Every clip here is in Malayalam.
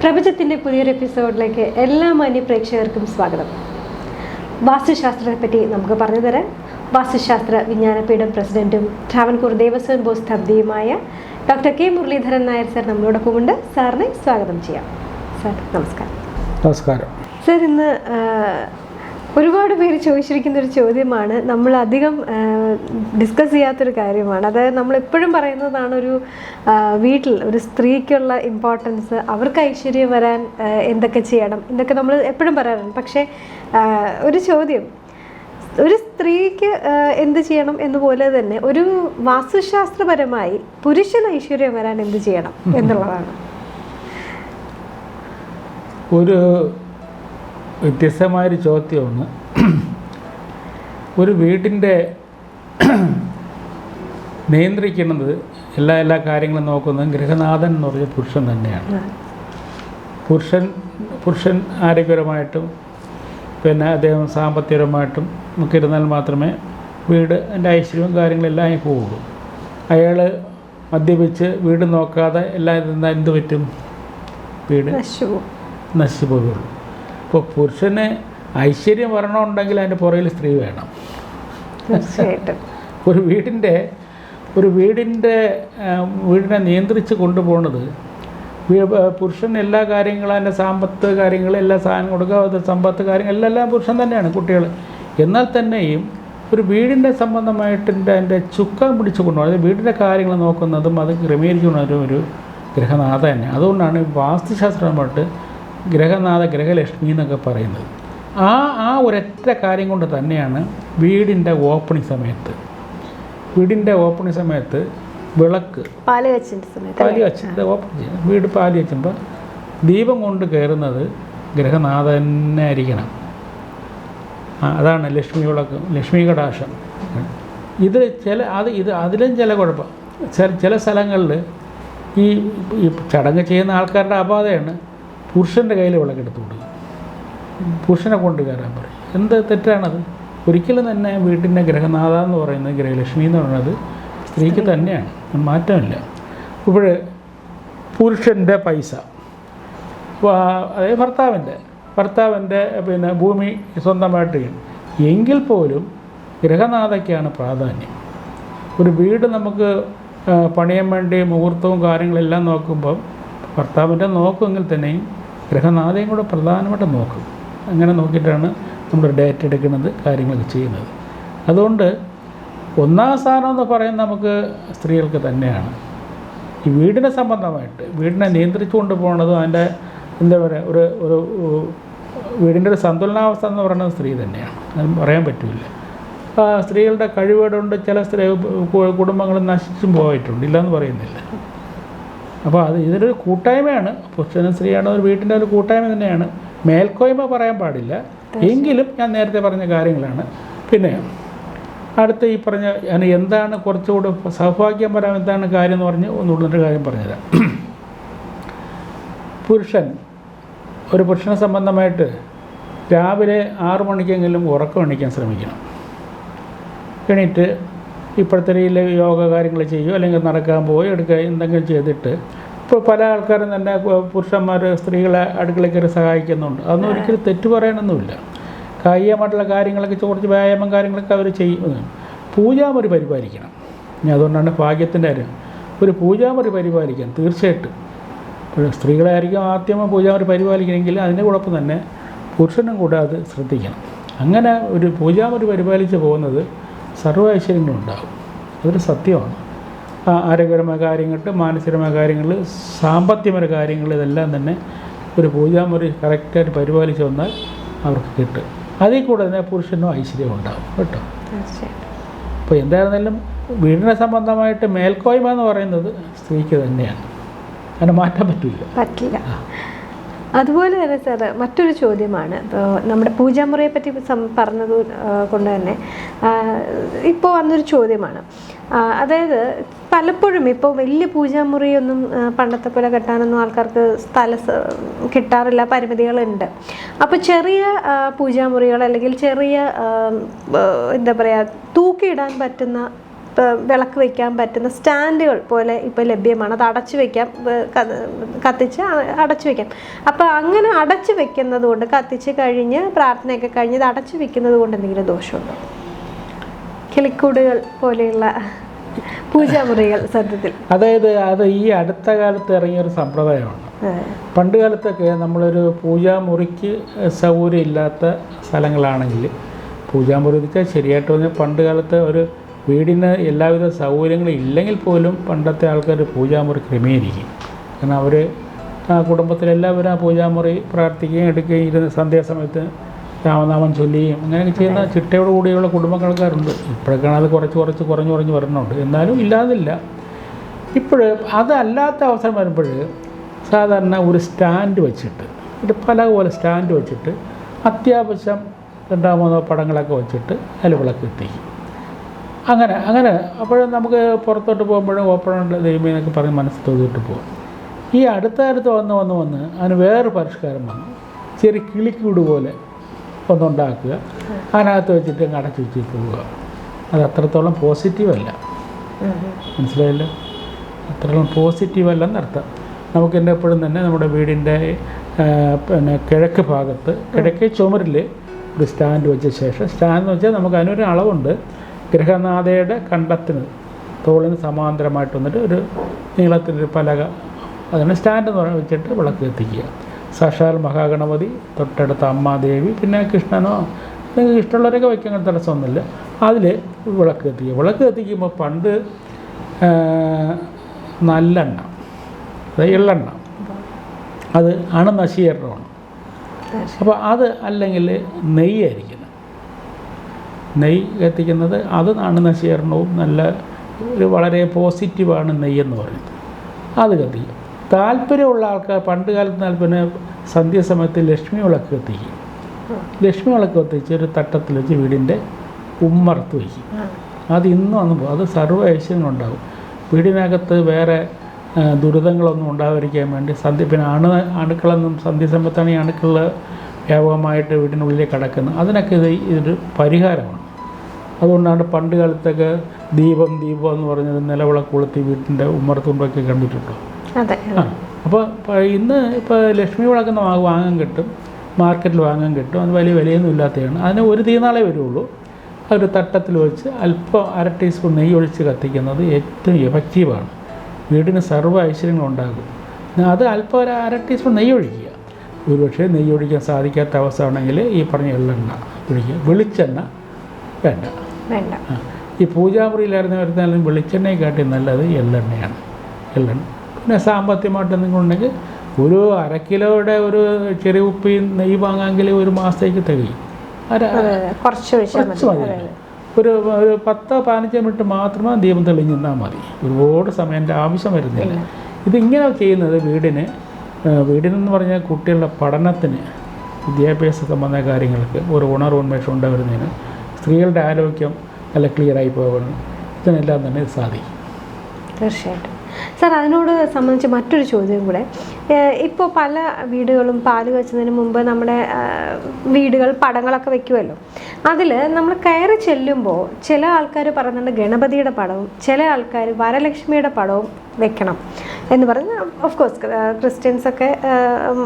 പ്രപഞ്ചത്തിന്റെ പുതിയൊരു എപ്പിസോഡിലേക്ക് എല്ലാ മാന്യ പ്രേക്ഷകർക്കും സ്വാഗതം. വാസ്തുശാസ്ത്രത്തെ പറ്റി നമുക്ക് പറഞ്ഞു തരാൻ വാസ്തുശാസ്ത്ര വിജ്ഞാനപീഠം പ്രസിഡന്റും ട്രാവൻകൂർ ദേവസ്വം ബോസ് സ്ഥബ്ദിയുമായ doctor K Muraleedharan Nair sir നമ്മളോടൊപ്പം ഉണ്ട്. സാറിനെ സ്വാഗതം ചെയ്യാം. സാർ നമസ്കാരം. നമസ്കാരം. സാർ ഇന്ന് ഒരുപാട് പേര് ചോദിച്ചിരിക്കുന്ന ഒരു ചോദ്യമാണ്. നമ്മൾ അധികം ഡിസ്കസ് ചെയ്യാത്തൊരു കാര്യമാണ്. അതായത് നമ്മൾ എപ്പോഴും പറയുന്നതാണ് ഒരു വീട്ടിൽ ഒരു സ്ത്രീക്കുള്ള ഇമ്പോർട്ടൻസ് അവർക്ക് ഐശ്വര്യം വരാൻ എന്തൊക്കെ ചെയ്യണം എന്നൊക്കെ നമ്മൾ എപ്പോഴും പറയാറുണ്ട്. പക്ഷേ ഒരു ചോദ്യം. ഒരു സ്ത്രീക്ക് എന്ത് ചെയ്യണം എന്നുപോലെ തന്നെ ഒരു വാസ്തുശാസ്ത്രപരമായി പുരുഷൻ ഐശ്വര്യം വരാൻ എന്ത് ചെയ്യണം എന്നുള്ളതാണ്. ഒരു വ്യത്യസ്തമായൊരു ചോദ്യമാണ്. ഒരു വീടിന്റെ നിയന്ത്രിക്കുന്നത് എല്ലാ എല്ലാ കാര്യങ്ങളും നോക്കുന്നത് ഗൃഹനാഥൻ എന്ന് പറഞ്ഞ പുരുഷൻ തന്നെയാണ്. പുരുഷൻ പുരുഷൻ ആരോഗ്യപരമായിട്ടും പിന്നെ അദ്ദേഹം സാമ്പത്തികപരമായിട്ടും ഒക്കെ ഇരുന്നാൽ മാത്രമേ വീട് എന്റെ ഐശ്വര്യവും കാര്യങ്ങളെല്ലാം ആയി പോവുള്ളൂ. അയാൾ മദ്യപിച്ച് വീട് നോക്കാതെ എല്ലാ ഇരുന്നാൽ എന്ത് പറ്റും? വീട്. നശിച്ചു പോകുള്ളൂ ഇപ്പോൾ പുരുഷന് ഐശ്വര്യം വരണമുണ്ടെങ്കിൽ അതിന്റെ പുറകിൽ സ്ത്രീ വേണം. തീർച്ചയായിട്ടും. ഒരു വീടിന്റെ ഒരു വീടിന്റെ വീടിനെ നിയന്ത്രിച്ച് കൊണ്ടുപോകുന്നത് പുരുഷൻ എല്ലാ കാര്യങ്ങളും അതിന്റെ സാമ്പത്ത് കാര്യങ്ങൾ എല്ലാ സാധനം കൊടുക്കുക അത് സമ്പത്ത് കാര്യങ്ങൾ എല്ലാം എല്ലാം പുരുഷൻ തന്നെയാണ് കുട്ടികൾ എന്നാൽ തന്നെയും ഒരു വീടിന്റെ സംബന്ധമായിട്ടിന്റെ അതിന്റെ ചുക്കം പിടിച്ചു കൊണ്ടുപോകും അതായത് വീടിന്റെ കാര്യങ്ങൾ നോക്കുന്നതും അത് ക്രമീകരിക്കുന്നതും ഒരു ഗ്രഹനാഥ തന്നെ. അതുകൊണ്ടാണ് വാസ്തുശാസ്ത്രമായിട്ട് ഗ്രഹനാഥ ഗ്രഹലക്ഷ്മി എന്നൊക്കെ പറയുന്നത്. ആ ആ ഒരൊറ്റ കാര്യം കൊണ്ട് തന്നെയാണ് വീടിന്റെ ഓപ്പണിംഗ് സമയത്ത്. വീടിന്റെ ഓപ്പണിംഗ് സമയത്ത് വിളക്ക് പാൽ സമയത്ത് പാലി വെച്ചിട്ട് ഓപ്പൺ ചെയ്യണം വീട് പാലി വെച്ചുമ്പോൾ ദീപം കൊണ്ട് കയറുന്നത് ഗ്രഹനാഥ തന്നെ ആയിരിക്കണം. അതാണ് ലക്ഷ്മി വിളക്ക് ലക്ഷ്മി കടാക്ഷം. ഇത് ചില അത് ഇത് അതിലും ചില കുഴപ്പം. ചില ചില സ്ഥലങ്ങളിൽ ഈ ചടങ്ങ് ചെയ്യുന്ന ആൾക്കാരുടെ അപാതയാണ് പുരുഷന്റെ കയ്യിൽ വിളക്കെടുത്ത് കൊടുക്കുക. പുരുഷനെ കൊണ്ട് കയറാൻ പറയും. എന്ത് തെറ്റാണത്? ഒരിക്കലും തന്നെ വീട്ടിന്റെ ഗ്രഹനാഥ എന്ന് പറയുന്നത് ഗ്രഹലക്ഷ്മി എന്ന് പറയുന്നത് സ്ത്രീക്ക് തന്നെയാണ്. മാറ്റമില്ല. ഇപ്പോൾ പുരുഷന്റെ പൈസ. അതേ അതായത് ഭർത്താവിന്റെ ഭർത്താവിന്റെ പിന്നെ ഭൂമി സ്വന്തമായിട്ട് എങ്കിൽ പോലും ഗ്രഹനാഥയ്ക്കാണ് പ്രാധാന്യം. ഒരു വീട് നമുക്ക് പണിയാൻ വേണ്ടി മുഹൂർത്തവും കാര്യങ്ങളെല്ലാം നോക്കുമ്പം ഭർത്താവിന്റെ നോക്കുമെങ്കിൽ തന്നെയും ഗ്രഹനാഥയും കൂടെ പ്രധാനമായിട്ട് നോക്കും. അങ്ങനെ നോക്കിയിട്ടാണ് നമ്മൾ ഡേറ്റ് എടുക്കുന്നത് കാര്യങ്ങളൊക്കെ ചെയ്യുന്നത്. അതുകൊണ്ട് ഒന്നാം സ്ഥാനം എന്ന് പറയുന്നത് നമുക്ക് സ്ത്രീകൾക്ക് തന്നെയാണ്. ഈ വീടിനെ സംബന്ധമായിട്ട് വീടിനെ നിയന്ത്രിച്ചു കൊണ്ടുപോകുന്നതും അതിന്റെ എന്താ പറയുക ഒരു ഒരു വീടിന്റെ ഒരു സന്തുലനാവസ്ഥ എന്ന് പറയുന്നത് സ്ത്രീ തന്നെയാണ്. അത് പറയാൻ പറ്റില്ല സ്ത്രീകളുടെ കഴിവേടുണ്ട് ചില സ്ത്രീ കുടുംബങ്ങൾ നശിച്ചും പോയിട്ടുണ്ട് ഇല്ലയെന്ന് പറയുന്നില്ല. അപ്പോൾ അത് ഇതിലൊരു കൂട്ടായ്മയാണ്. പുരുഷനും സ്ത്രീയാണ് ഒരു വീട്ടിന്റെ ഒരു കൂട്ടായ്മ തന്നെയാണ്. മേൽക്കോയ്മ പറയാൻ പാടില്ല. എങ്കിലും ഞാൻ നേരത്തെ പറഞ്ഞ കാര്യങ്ങളാണ്. പിന്നെ അടുത്ത ഈ പറഞ്ഞ ഞാൻ എന്താണ് കുറച്ചുകൂടെ സൗഭാഗ്യം വരാൻ എന്താണ് കാര്യം എന്ന് പറഞ്ഞ് ഒന്നുള്ളൊരു കാര്യം പറഞ്ഞുതരാം. പുരുഷൻ ഒരു പുരുഷനെ സംബന്ധമായിട്ട് രാവിലെ ആറു മണിക്കെങ്കിലും ഉറക്കം എണീക്കാൻ ശ്രമിക്കണം. എണീറ്റ് ഇപ്പോഴത്തെ രീതിയിൽ യോഗ കാര്യങ്ങൾ ചെയ്യുമോ അല്ലെങ്കിൽ നടക്കാൻ പോയി എടുക്കുക എന്തെങ്കിലും ചെയ്തിട്ട്. ഇപ്പോൾ പല ആൾക്കാരും തന്നെ പുരുഷന്മാർ സ്ത്രീകളെ അടുക്കളയിൽ കയറി സഹായിക്കുന്നുണ്ട്. അതൊന്നും ഒരിക്കലും തെറ്റ് പറയണമൊന്നുമില്ല കായികമായിട്ടുള്ള കാര്യങ്ങളൊക്കെ കുറച്ച് വ്യായാമം കാര്യങ്ങളൊക്കെ അവർ ചെയ്യുന്നതാണ് പൂജാമുറി പരിപാലിക്കണം. ഇനി അതുകൊണ്ടാണ് ഭാഗ്യത്തിന്റെ കാര്യം. ഒരു പൂജാമുറി പരിപാലിക്കാൻ തീർച്ചയായിട്ടും. ഇപ്പോൾ സ്ത്രീകളായിരിക്കും ആദ്യമേ പൂജാമുറി പരിപാലിക്കണമെങ്കിൽ അതിന്റെ കുഴപ്പം തന്നെ പുരുഷനും കൂടെ അത് ശ്രദ്ധിക്കണം. അങ്ങനെ ഒരു പൂജാമുറി പരിപാലിച്ച് പോകുന്നത് സർവ ഐശ്വര്യങ്ങളും ഉണ്ടാകും അതൊരു സത്യമാണ്. ആരോഗ്യപരമായ കാര്യങ്ങൾ മാനസികമായ കാര്യങ്ങൾ സാമ്പത്തികമായ കാര്യങ്ങൾ ഇതെല്ലാം തന്നെ ഒരു പൂജാമുറി കറക്റ്റായിട്ട് പരിപാലിച്ച് വന്നാൽ അവർക്ക് കിട്ടും. അതിൽ കൂടെ തന്നെ പുരുഷനും ഐശ്വര്യം ഉണ്ടാകും. കേട്ടോ? അപ്പോൾ എന്തായിരുന്നാലും വീടിനെ സംബന്ധമായിട്ട് മേൽക്കോയ്മ എന്ന് പറയുന്നത് സ്ത്രീക്ക് തന്നെയാണ്. അതിനെ മാറ്റാൻ പറ്റില്ല. പറ്റില്ല. അതുപോലെ തന്നെ സാർ മറ്റൊരു ചോദ്യമാണ്. ഇപ്പോൾ നമ്മുടെ പൂജാമുറിയെ പറ്റി പറഞ്ഞത് കൊണ്ട് തന്നെ ഇപ്പോൾ വന്നൊരു ചോദ്യമാണ്. അതായത് പലപ്പോഴും ഇപ്പോൾ വലിയ പൂജാമുറിയൊന്നും പണ്ടത്തെ പോലെ കെട്ടാനൊന്നും ആൾക്കാർക്ക് സ്ഥല കിട്ടാറില്ല പരിമിതികളുണ്ട്. അപ്പോൾ ചെറിയ പൂജാമുറികൾ അല്ലെങ്കിൽ ചെറിയ എന്താ പറയുക തൂക്കിയിടാൻ പറ്റുന്ന വിളക്ക് വയ്ക്കാൻ പറ്റുന്ന സ്റ്റാൻഡുകൾ പോലെ ഇപ്പോൾ ലഭ്യമാണ്. അത് അടച്ചു വയ്ക്കാം കത്തിച്ച് അടച്ചു വയ്ക്കാം അപ്പോൾ അങ്ങനെ അടച്ചു വെക്കുന്നത് കൊണ്ട് കത്തിച്ച് കഴിഞ്ഞ് പ്രാർത്ഥനയൊക്കെ കഴിഞ്ഞ് ഇത് അടച്ചു വെക്കുന്നത് കൊണ്ട് എന്തെങ്കിലും ദോഷമുണ്ടോ? കിളിക്കൂടുകൾ പോലെയുള്ള പൂജാമുറികൾ സത്യത്തിൽ. അതായത് അത് ഈ അടുത്ത കാലത്ത് ഇറങ്ങിയൊരു സമ്പ്രദായമാണ്. പണ്ട് കാലത്തൊക്കെ നമ്മളൊരു പൂജാമുറിക്ക് സൗകര്യം ഇല്ലാത്ത സ്ഥലങ്ങളാണെങ്കിൽ പൂജാമുറി എന്ന് വെച്ചാൽ ശരിയായിട്ട് പറഞ്ഞാൽ പണ്ട് കാലത്ത് ഒരു വീടിന് എല്ലാവിധ സൗകര്യങ്ങളും ഇല്ലെങ്കിൽ പോലും പണ്ടത്തെ ആൾക്കാർ പൂജാമുറി ക്രമീകരിക്കും. കാരണം അവർ ആ കുടുംബത്തിലെല്ലാവരും ആ പൂജാമുറി പ്രാർത്ഥിക്കുകയും എടുക്കുകയും ഇരുന്ന് സന്ധ്യാസമയത്ത് രാമനാമം ചൊല്ലുകയും അങ്ങനെയൊക്കെ ചെയ്യുന്ന ചിട്ടയോട് കൂടിയുള്ള കുടുംബങ്ങൾക്കാരുണ്ട് ഇപ്പോഴൊക്കെയാണ് അത് കുറച്ച് കുറച്ച് കുറഞ്ഞു കുറഞ്ഞ് വരുന്നുണ്ട്. എന്നാലും ഇല്ലാതില്ല. ഇപ്പോൾ അതല്ലാത്ത അവസരം വരുമ്പോൾ സാധാരണ ഒരു സ്റ്റാൻഡ് വെച്ചിട്ട് ഒരു പല പോലെ സ്റ്റാൻഡ് വെച്ചിട്ട് അത്യാവശ്യം രണ്ടാമതോ പടങ്ങളൊക്കെ വെച്ചിട്ട് അതിൽ വിളക്ക് എത്തിക്കും അങ്ങനെ അങ്ങനെ. അപ്പോഴും നമുക്ക് പുറത്തോട്ട് പോകുമ്പോഴും ഓപ്പണുണ്ട് ദൈവമേ എന്നൊക്കെ പറഞ്ഞ് മനസ്സ് തോന്നിയിട്ട് പോകും. ഈ അടുത്ത കാലത്ത് വന്ന് വന്ന് വന്ന് അതിന് വേറൊരു പരിഷ്കാരം വന്നു. ചെറിയ കിളിക്കൂട് പോലെ ഒന്നുണ്ടാക്കുക. അതിനകത്ത് വെച്ചിട്ട് അടച്ചു വെച്ച് പോവുക. അത് അത്രത്തോളം പോസിറ്റീവല്ല മനസ്സിലായല്ലോ? അത്രത്തോളം പോസിറ്റീവ് അല്ലെന്നർത്ഥം നമുക്ക് എന്റെ എപ്പോഴും തന്നെ നമ്മുടെ വീടിന്റെ പിന്നെ കിഴക്ക് ഭാഗത്ത് കിഴക്കേ ചുമരിൽ ഒരു സ്റ്റാൻഡ് വെച്ച ശേഷം സ്റ്റാൻഡ് എന്ന് വെച്ചാൽ നമുക്ക് അതിനൊരു അളവുണ്ട്. ഗ്രഹനാഥയുടെ കണ്ടത്തിന് തോളിന് സമാന്തരമായിട്ട് വന്നിട്ട് ഒരു നീളത്തിലൊരു പലക അതിന് സ്റ്റാൻഡ് എന്ന് പറഞ്ഞ് വെച്ചിട്ട് വിളക്ക് എത്തിക്കുക സാക്ഷാൽ മഹാഗണപതി തൊട്ടടുത്ത അമ്മാദേവി പിന്നെ കൃഷ്ണനോ നിങ്ങൾക്ക് ഇഷ്ടമുള്ളവരൊക്കെ വയ്ക്കാൻ തടസ്സമൊന്നുമില്ല അതിൽ വിളക്ക് കത്തിക്കുക. വിളക്ക് കത്തിക്കുമ്പോൾ പണ്ട് നല്ലെണ്ണ അതായത് എള്ളെണ്ണ അത് അണുനശീകരണമാണ്. അപ്പോൾ അത് അല്ലെങ്കിൽ നെയ്യായിരിക്കണം നെയ്യ് കത്തിക്കുന്നത് അത് അണുനശീകരണവും നല്ല ഒരു വളരെ പോസിറ്റീവാണ് നെയ്യെന്ന് പറയുന്നത്. അത് കത്തിക്കും താല്പര്യമുള്ള ആൾക്കാർ പണ്ട് കാലത്ത് താല്പര്യം സന്ധ്യാസമയത്ത് ലക്ഷ്മി വിളക്ക് കത്തിക്കും. ലക്ഷ്മി വിളക്ക് കത്തിച്ച് ഒരു തട്ടത്തിൽ വെച്ച് വീടിന്റെ ഉമ്മർത്ത് വയ്ക്കും. അത് ഇന്നും അന്ന് പോകും. അത് സർവ ഐശ്വര്യങ്ങളുണ്ടാകും. വീടിനകത്ത് വേറെ ദുരിതങ്ങളൊന്നും ഉണ്ടാകാതിരിക്കാൻ വേണ്ടി സന്ധ്യ പിന്നെ അണു അണുക്കളൊന്നും സന്ധ്യസമയത്താണ് ഈ അണുക്കൾ വ്യാപകമായിട്ട് വീടിനുള്ളിലേക്ക് കടക്കുന്നത് അതിനൊക്കെ ഇത് ഇതൊരു പരിഹാരമാണ്. അതുകൊണ്ടാണ് പണ്ട് കാലത്തൊക്കെ ദീപം ദീപം എന്ന് പറഞ്ഞത് നിലവിളക്ക് കൊളുത്തി വീട്ടിന്റെ ഉമ്മറത്തുമ്പൊക്കെ കണ്ടിട്ടുണ്ടോ? അതെ. ആ അപ്പോൾ ഇന്ന് ഇപ്പോൾ ലക്ഷ്മി വിളക്കുന്ന വാങ്ങാൻ കിട്ടും മാർക്കറ്റിൽ വാങ്ങാൻ കിട്ടും. അത് വലിയ വിലയൊന്നും ഇല്ലാത്തതാണ്. അതിന് ഒരു തീനാളേ വരുള്ളൂ. ഒരു തട്ടത്തിൽ വെച്ച് അല്പം അര ടീസ്പൂൺ നെയ്യ് ഒഴിച്ച് കത്തിക്കുന്നത് ഏറ്റവും എഫക്റ്റീവാണ് വീടിന് സർവ ഐശ്വര്യങ്ങളുണ്ടാകും അത് അല്പം ഒരു അര ടീസ്പൂൺ നെയ്യ് ഒഴിക്കുക. ഒരുപക്ഷെ നെയ്യ് ഒഴിക്കാൻ സാധിക്കാത്ത അവസ്ഥ ആണെങ്കിൽ ഈ പറഞ്ഞ എള്ളെണ്ണ ഒഴിക്കുക. വെളിച്ചെണ്ണ വേണ്ട. വേണ്ട. ഈ പൂജാമുറിയിലായിരുന്നു വരുന്നാലും വെളിച്ചെണ്ണയെക്കാട്ടി നല്ലത് എള്ളെണ്ണയാണ്. എള്ളെണ്ണ. പിന്നെ സാമ്പത്തികമായിട്ട് എന്തെങ്കിലും ഉണ്ടെങ്കിൽ ഒരു അര കിലോയുടെ ഒരു ചെറിയ ഉപ്പി നെയ്യ് വാങ്ങാമെങ്കിൽ ഒരു മാസത്തേക്ക് തികയും. കുറച്ച് മതി. ഒരു ഒരു പത്തോ പതിനഞ്ചോ മിനിറ്റ് മാത്രമേ ദീപം തെളിഞ്ഞിരുന്നാൽ മതി. ഒരുപാട് സമയത്തിന്റെ ആവശ്യം വരുന്നില്ല. ഇതിങ്ങനെ ചെയ്യുന്നത് വീടിന് വീടിനെന്ന് പറഞ്ഞാൽ കുട്ടികളുടെ പഠനത്തിന് വിദ്യാഭ്യാസ സംബന്ധ കാര്യങ്ങൾക്ക് ഒരു ഉണർവുന്മേഷം ഉണ്ടാകുന്നതിന് സ്ത്രീകളുടെ ആരോഗ്യം നല്ല ക്ലിയറായി പോകണം. ഇതിനെല്ലാം തന്നെ സാധിക്കും. തീർച്ചയായിട്ടും. സാർ അതിനോട് സംബന്ധിച്ച് മറ്റൊരു ചോദ്യം കൂടെ. ഇപ്പോൾ പല വീടുകളും പാൽ വെച്ചതിന് മുമ്പ് നമ്മുടെ വീടുകൾ പടങ്ങളൊക്കെ വെക്കുമല്ലോ അതിൽ നമ്മൾ കയറി ചെല്ലുമ്പോൾ ചില ആൾക്കാർ പറയുന്നുണ്ട് ഗണപതിയുടെ പടവും ചില ആൾക്കാർ വരലക്ഷ്മിയുടെ പടവും വെക്കണം എന്ന് പറഞ്ഞ് ഓഫ് കോഴ്സ് ക്രിസ്ത്യൻസ് ഒക്കെ ആ,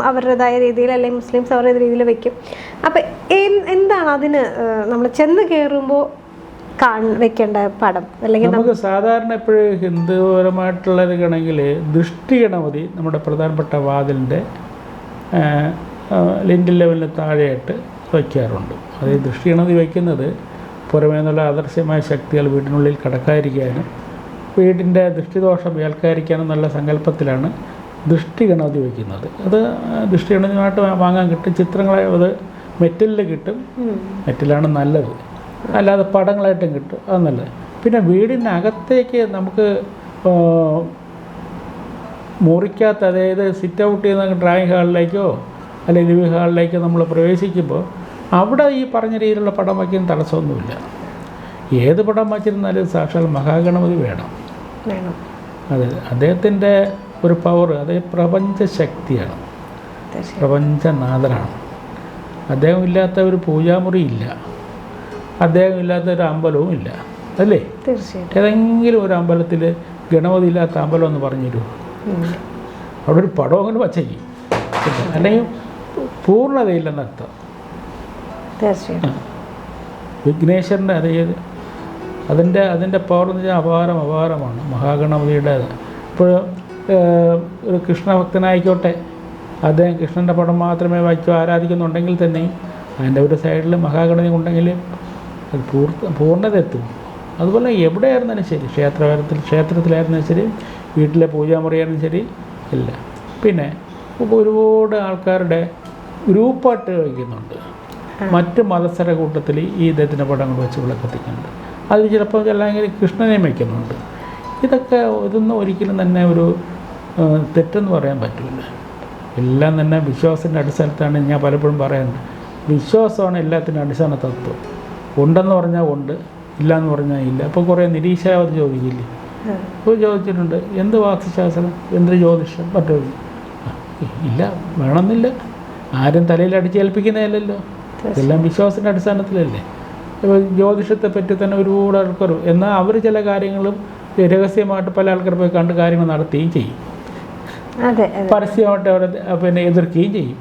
അവരുടേതായ രീതിയിൽ അല്ലെങ്കിൽ മുസ്ലിംസ് അവരുടെ രീതിയിൽ വെക്കും. അപ്പം എന്താണ് അതിന് നമ്മൾ ചെന്ന് കയറുമ്പോൾ വെക്കേണ്ട പടം. അല്ലെങ്കിൽ നമുക്ക് സാധാരണ എപ്പോഴും ഹിന്ദുപരമായിട്ടുള്ളതൊക്കെയാണെങ്കിൽ ദൃഷ്ടി ഗണപതി നമ്മുടെ പ്രധാനപ്പെട്ട വാതിലിന്റെ ലിൻഡിൽ ലെവലിന് താഴെയായിട്ട് വയ്ക്കാറുണ്ട്. അത് ദൃഷ്ടി ഗണപതി വയ്ക്കുന്നത് പുറമേ നിന്നുള്ള ആദർശമായ ശക്തികൾ വീടിനുള്ളിൽ കടക്കാതിരിക്കാനും വീടിന്റെ ദൃഷ്ടിദോഷം ഏൽക്കാതിരിക്കാനും നല്ല സങ്കല്പത്തിലാണ് ദൃഷ്ടി ഗണപതി വയ്ക്കുന്നത്. അത് ദൃഷ്ടി ഗണപതിയുമായിട്ട് വാങ്ങാൻ കിട്ടും. ചിത്രങ്ങളെ അത് മെറ്റലിൽ കിട്ടും. മെറ്റലാണ് നല്ലത്. അല്ലാതെ പടങ്ങളായിട്ടും കിട്ടും. അതെന്നല്ലേ പിന്നെ വീടിനകത്തേക്ക് നമുക്ക് മുറിക്കാത്ത മുറിക്കകത്ത് അതായത് സിറ്റ് ഔട്ട് ചെയ്യുന്ന ഡ്രായിങ് ഹാളിലേക്കോ അല്ലെങ്കിൽ ലിവിംഗ് ഹാളിലേക്കോ നമ്മൾ പ്രവേശിക്കുമ്പോൾ അവിടെ ഈ പറഞ്ഞ രീതിയിലുള്ള പടം വയ്ക്കുന്ന തടസ്സമൊന്നുമില്ല. ഏത് പടം വച്ചിരുന്നാലും സാക്ഷാൽ മഹാഗണപതി വേണം. അതെ അദ്ദേഹത്തിന്റെ ഒരു പവർ അതേ പ്രപഞ്ച ശക്തിയാണ്. തീർച്ചയായും പ്രപഞ്ചനാഥനാണ്. അദ്ദേഹം ഇല്ലാത്ത ഒരു പൂജാമുറി ഇല്ല. അദ്ദേഹം ഇല്ലാത്ത ഒരു അമ്പലവും ഇല്ല. അല്ലേ? തീർച്ചയായിട്ടും. ഏതെങ്കിലും ഒരു അമ്പലത്തിൽ ഗണപതി ഇല്ലാത്ത അമ്പലം എന്ന് പറഞ്ഞു തരുമോ? അവിടെ ഒരു പടം അങ്ങനെ വച്ചേക്കും അല്ലെങ്കിൽ പൂർണതയില്ലെന്നർത്ഥം തീർച്ചയായിട്ടും. വിഘ്നേശ്വരന്റെ അതായത് അതിന്റെ അതിന്റെ പവർ എന്ന് വെച്ചാൽ അപാരം അപാരമാണ്. മഹാഗണപതിയുടെ ഇപ്പോൾ ഒരു കൃഷ്ണഭക്തനായിക്കോട്ടെ. അദ്ദേഹം കൃഷ്ണന്റെ പടം മാത്രമേ വയ്ക്കോ ആരാധിക്കുന്നുണ്ടെങ്കിൽ തന്നെ അതിന്റെ ഒരു സൈഡിൽ മഹാഗണപതി ഉണ്ടെങ്കിൽ പൂർത്ത പൂർണത എത്തും അതുപോലെ എവിടെയായിരുന്നാലും ശരി ക്ഷേത്രകാലത്തിൽ ക്ഷേത്രത്തിലായിരുന്നാലും ശരി വീട്ടിലെ പൂജാമുറിയായിരുന്നാലും ശരി ഇല്ല. പിന്നെ ഇപ്പോൾ ഒരുപാട് ആൾക്കാരുടെ ഗ്രൂപ്പായിട്ട് കഴിക്കുന്നുണ്ട് മറ്റ് മത്സര കൂട്ടത്തിൽ ഈ ഇദ്ദേഹത്തിന്റെ പടങ്ങൾ വെച്ച് വിളക്കത്തിക്കുന്നുണ്ട്. അതിൽ ചിലപ്പോൾ അല്ലെങ്കിൽ കൃഷ്ണനെ വയ്ക്കുന്നുണ്ട്. ഇതൊക്കെ ഇതൊന്നും ഒരിക്കലും തന്നെ ഒരു തെറ്റെന്ന് പറയാൻ പറ്റില്ല. എല്ലാം തന്നെ വിശ്വാസത്തിന്റെ അടിസ്ഥാനത്താണ് ഞാൻ പലപ്പോഴും പറയുന്നത്. വിശ്വാസമാണ് എല്ലാത്തിന്റെ അടിസ്ഥാന തത്വം. ഉണ്ടെന്ന് പറഞ്ഞാൽ ഉണ്ട് ഇല്ല എന്ന് പറഞ്ഞാൽ ഇല്ല. അപ്പോൾ കുറേ നിരീശ്വരാവധി ചോദിക്കില്ലേ? അപ്പോൾ ചോദിച്ചിട്ടുണ്ട് എന്ത് വാസ്തുശാസ്ത്രം? എന്ത് ജ്യോതിഷം? മറ്റൊരു ഇല്ല വേണമെന്നില്ല. ആരും തലയിൽ അടിച്ചേൽപ്പിക്കുന്നതല്ലല്ലോ ഇതെല്ലാം വിശ്വാസത്തിന്റെ അടിസ്ഥാനത്തിലല്ലേ? ഇപ്പോൾ ജ്യോതിഷത്തെ പറ്റി തന്നെ ഒരുപാട് ആൾക്കാർ എന്നാൽ അവർ ചില കാര്യങ്ങളും രഹസ്യമായിട്ട് പല ആൾക്കാർ പോയി കണ്ട് കാര്യങ്ങൾ നടത്തുകയും ചെയ്യും. പരസ്യമായിട്ട് അവരെ പിന്നെ എതിർക്കുകയും ചെയ്യും.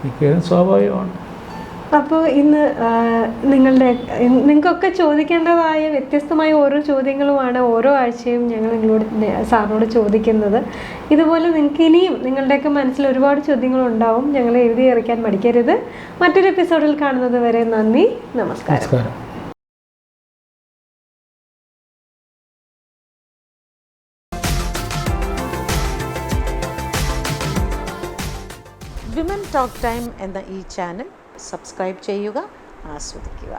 ഇതൊക്കെ സ്വാഭാവികമാണ്. അപ്പോൾ ഇന്ന് നിങ്ങളുടെ നിങ്ങൾക്കൊക്കെ ചോദിക്കേണ്ടതായ വ്യത്യസ്തമായ ഓരോ ചോദ്യങ്ങളുമാണ് ഓരോ ആഴ്ചയും ഞങ്ങൾ നിങ്ങളോട് സാറിനോട് ചോദിക്കുന്നത്. ഇതുപോലെ നിങ്ങൾക്ക് ഇനിയും നിങ്ങളുടെയൊക്കെ മനസ്സിൽ ഒരുപാട് ചോദ്യങ്ങളുണ്ടാവും. ഞങ്ങൾ എഴുതി അറിയിക്കാൻ മടിക്കരുത്. മറ്റൊരു എപ്പിസോഡിൽ കാണുന്നത് വരെ നന്ദി നമസ്കാരം. വിമൻ ടോക്ക് ടൈം എന്ന ഈ ചാനൽ സബ്സ്ക്രൈബ് ചെയ്യുക ആസ്വദിക്കുക